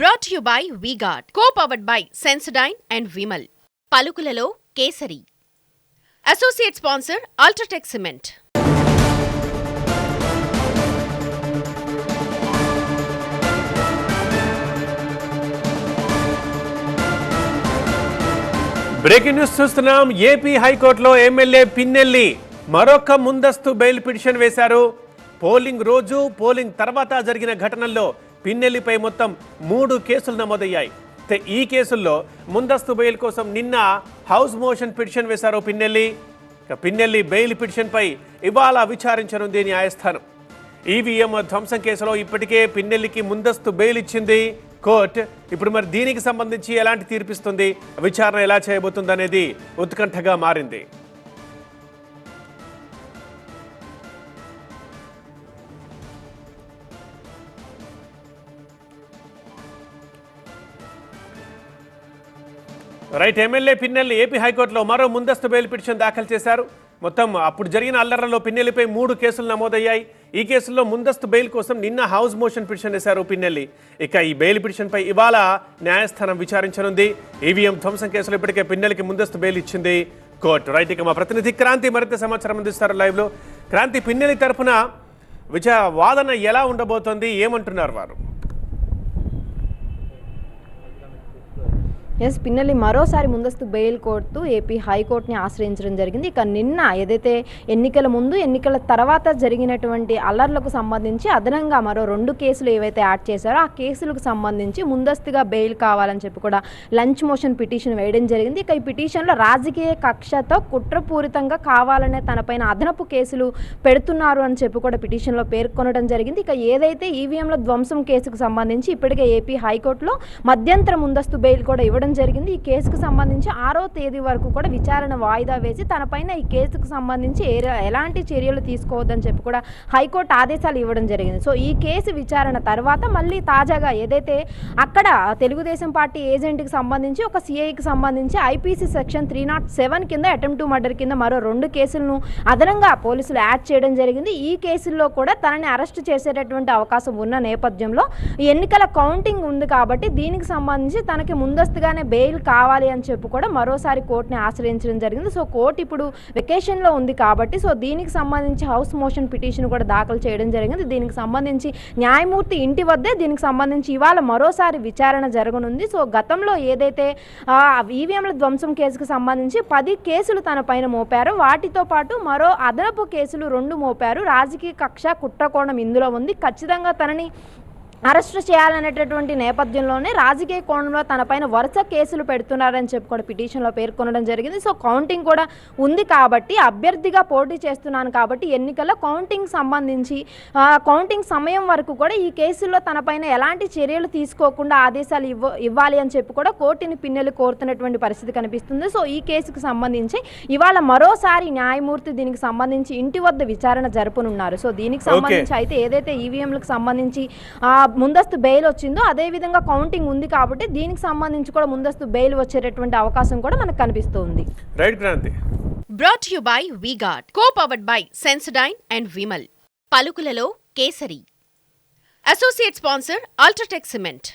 Brought you by V-Guard co powered by Sensodyne and Vimal పలుకులలో kesari. Associate sponsor UltraTech cement breaking news చూస్తున్నాం. AP హైకోర్టులో MLA Pinnelli. మరొక ముందస్తు bail petition వేశారు. Polling రోజు polling తర్వాత జరిగిన ఘటనల్లో పిన్నెల్లిపై మొత్తం మూడు కేసులు నమోదయ్యాయి. ఈ కేసుల్లో ముందస్తు బెయిల్ కోసం నిన్న హౌస్ మోషన్ పిటిషన్ వేశారు పిన్నెల్లి. పిన్నెల్లి బెయిల్ పిటిషన్పై ఇవాళ విచారించనుంది న్యాయస్థానం. ఈవీఎం ధ్వంసం కేసులో ఇప్పటికే పిన్నెల్లికి ముందస్తు బెయిల్ ఇచ్చింది కోర్టు. ఇప్పుడు మరి దీనికి సంబంధించి ఎలాంటి తీర్పిస్తుంది? విచారణ ఎలా చేయబోతుంది అనేది ఉత్కంఠగా మారింది. రైట్ ఎమ్మెల్యే పిన్నెల్లి ఏపీ హైకోర్టులో మరో ముందస్తు బెయిల్ పిటిషన్ దాఖలు చేశారు. మొత్తం అప్పుడు జరిగిన అల్లర్లలో పిన్నెల్లిపై మూడు కేసులు నమోదయ్యాయి. ఈ కేసుల్లో ముందస్తు బెయిల్ కోసం నిన్న హౌస్ మోషన్ పిటిషన్ వేశారు పిన్నెల్లి. ఇక ఈ బెయిల్ పిటిషన్పై ఇవాళ న్యాయస్థానం విచారించనుంది. ఈవీఎం ధ్వంసం కేసులో ఇప్పటికే పిన్నెల్లికి ముందస్తు బెయిల్ ఇచ్చింది కోర్టు. రైట్ ఇక మా ప్రతినిధి క్రాంతి మరింత సమాచారం అందిస్తారు లైవ్లో. క్రాంతి పిన్నెల్లి తరఫున విచార వాదన ఎలా ఉండబోతోంది? ఏమంటున్నారు వారు? ఎస్ పిన్నెల్లి మరోసారి ముందస్తు బెయిల్ కోర్టు ఏపీ హైకోర్టుని ఆశ్రయించడం జరిగింది. ఇక నిన్న ఏదైతే ఎన్నికల ముందు ఎన్నికల తర్వాత జరిగినటువంటి అల్లర్లకు సంబంధించి అదనంగా మరో రెండు కేసులు ఏవైతే యాడ్ చేశారో ఆ కేసులకు సంబంధించి ముందస్తుగా బెయిల్ కావాలని చెప్పి కూడా లంచ్ మోషన్ పిటిషన్ వేయడం జరిగింది. ఇక ఈ పిటిషన్లో రాజకీయ కక్షతో కుట్రపూరితంగా కావాలనే తనపైన అదనపు కేసులు పెడుతున్నారు అని చెప్పి కూడా పిటిషన్లో పేర్కొనడం జరిగింది. ఇక ఏదైతే ఈవీఎంల ధ్వంసం కేసుకు సంబంధించి ఇప్పటికే ఏపీ హైకోర్టులో మధ్యంతర ముందస్తు బెయిల్ కూడా ఇవ్వడం జరిగింది. ఈ కేసుకు సంబంధించి ఆరో తేదీ వరకు కూడా విచారణ వాయిదా వేసి తనపైన ఈ కేసుకు సంబంధించి ఎలాంటి చర్యలు తీసుకోవద్దని చెప్పి కూడా హైకోర్టు ఆదేశాలు ఇవ్వడం జరిగింది. సో ఈ కేసు విచారణ తర్వాత మళ్ళీ తాజాగా ఏదైతే అక్కడ తెలుగుదేశం పార్టీ ఏజెంట్కి సంబంధించి ఒక సిఐకి సంబంధించి IPC section three not seven కింద అటెంప్ట్ టు మర్డర్ కింద మరో రెండు కేసులను అదనంగా పోలీసులు యాడ్ చేయడం జరిగింది. ఈ కేసుల్లో కూడా తనని అరెస్ట్ చేసేటటువంటి అవకాశం ఉన్న నేపథ్యంలో ఎన్నికల కౌంటింగ్ ఉంది కాబట్టి దీనికి సంబంధించి తనకి ముందస్తుగా ముందస్తుగానే బెయిల్ కావాలి అని చెప్పి కూడా మరోసారి కోర్టుని ఆశ్రయించడం జరిగింది. సో కోర్టు ఇప్పుడు వెకేషన్లో ఉంది కాబట్టి సో దీనికి సంబంధించి హౌస్ మోషన్ పిటిషన్ కూడా దాఖలు చేయడం జరిగింది. దీనికి సంబంధించి న్యాయమూర్తి ఇంటి వద్దే దీనికి సంబంధించి ఇవాళ మరోసారి విచారణ జరగనుంది. సో గతంలో ఏదైతే ఈవీఎంల ధ్వంసం కేసుకు సంబంధించి పది కేసులు తన పైన మోపారు. వాటితో పాటు మరో అదనపు కేసులు రెండు మోపారు. రాజకీయ కక్ష కుట్రకోణం ఇందులో ఉంది. ఖచ్చితంగా తనని అరెస్ట్ చేయాలనేటటువంటి నేపథ్యంలోనే రాజకీయ కోణంలో తనపైన వరుస కేసులు పెడుతున్నారని చెప్పి కూడా పిటిషన్లో పేర్కొనడం జరిగింది. సో కౌంటింగ్ కూడా ఉంది కాబట్టి అభ్యర్థిగా పోటీ చేస్తున్నాను కాబట్టి ఎన్నికల్లో కౌంటింగ్ సంబంధించి కౌంటింగ్ సమయం వరకు కూడా ఈ కేసుల్లో తనపైన ఎలాంటి చర్యలు తీసుకోకుండా ఆదేశాలు ఇవ్వ ఇవ్వాలి అని చెప్పి కూడా కోర్టుని పిన్నెలు కోరుతున్నటువంటి పరిస్థితి కనిపిస్తుంది. సో ఈ కేసుకు సంబంధించి ఇవాళ మరోసారి న్యాయమూర్తి దీనికి సంబంధించి ఇంటి వద్ద విచారణ జరపనున్నారు. సో దీనికి సంబంధించి అయితే ఏదైతే ఈవీఎంలకు సంబంధించి ముందస్తు బెయిల్ వచ్చిందో అదే విధంగా కౌంటింగ్ ఉంది కాబట్టి దీనికి సంబంధించి కూడా ముందస్తు బెయిల్ వచ్చేటటువంటి అవకాశం కూడా మనకు కనిపిస్తుంది. Right Kranti. Brought you by V-Guard co powered by Sensodyne and Vimal పలుకులలో kesari. Associate sponsor UltraTech cement